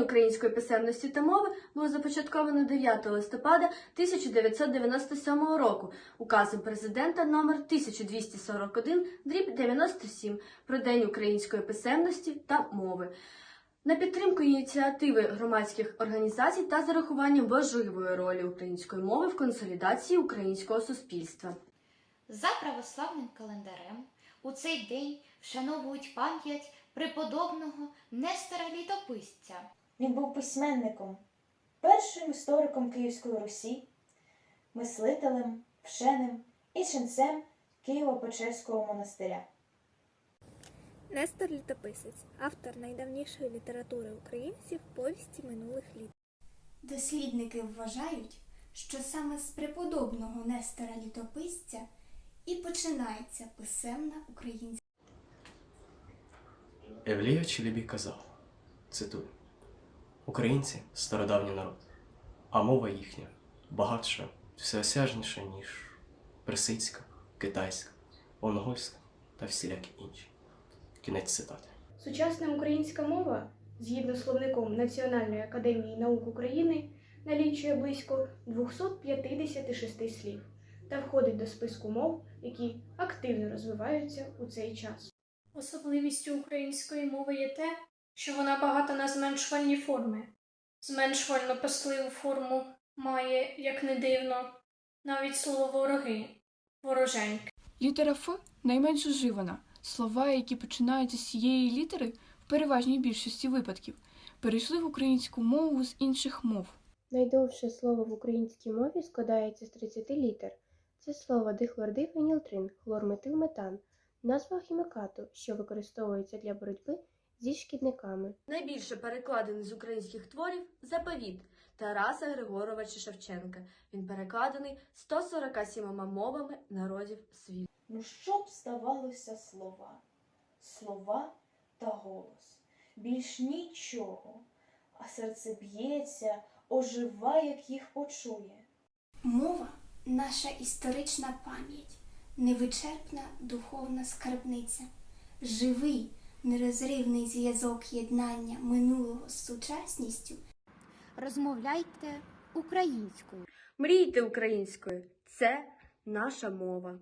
української писемності та мови було започатковано 9 листопада 1997 року указом президента номер 1241 дріб 97 про День української писемності та мови. На підтримку ініціативи громадських організацій та з урахуванням важливої ролі української мови в консолідації українського суспільства. За православним календарем у цей день вшановують пам'ять преподобного Нестора Літописця. Він був письменником, першим істориком Київської Русі, мислителем, вченим і ченцем Києво-Печерського монастиря. Нестор Літописець, автор найдавнішої літератури українців повісті минулих літ. Дослідники вважають, що саме з преподобного Нестора Літописця і починається писемна українська. Евлія Челебій казав, цитую, Українці стародавній народ, а мова їхня багатша, всеосяжніша, ніж персидська, китайська, монгольська та всілякі інші. Кінець цитати. Сучасна українська мова, згідно з словником Національної академії наук України, налічує близько 256 слів та входить до списку мов, які активно розвиваються у цей час. Особливістю української мови є те, що вона багата на зменшувальні форми. Зменшувально пасливу форму має, як не дивно, навіть слово вороги, вороженьки. Літера Ф найменш уживана. Слова, які починаються з цієї літери, в переважній більшості випадків, перейшли в українську мову з інших мов. Найдовше слово в українській мові складається з 30 літер. Це слово дихлордифенілтрин, хлорметилметан, назва хімікату, що використовується для боротьби зі шкідниками. Найбільше перекладений з українських творів заповіт Тараса Григоровича Шевченка. Він перекладений 147 мовами народів світу. Ну що б ставалося слова, слова та голос, більш нічого, а серце б'ється, ожива, як їх почує. Мова наша історична пам'ять, невичерпна духовна скарбниця, живий, нерозривний зв'язок єднання минулого з сучасністю. Розмовляйте українською. Мрійте українською, це наша мова.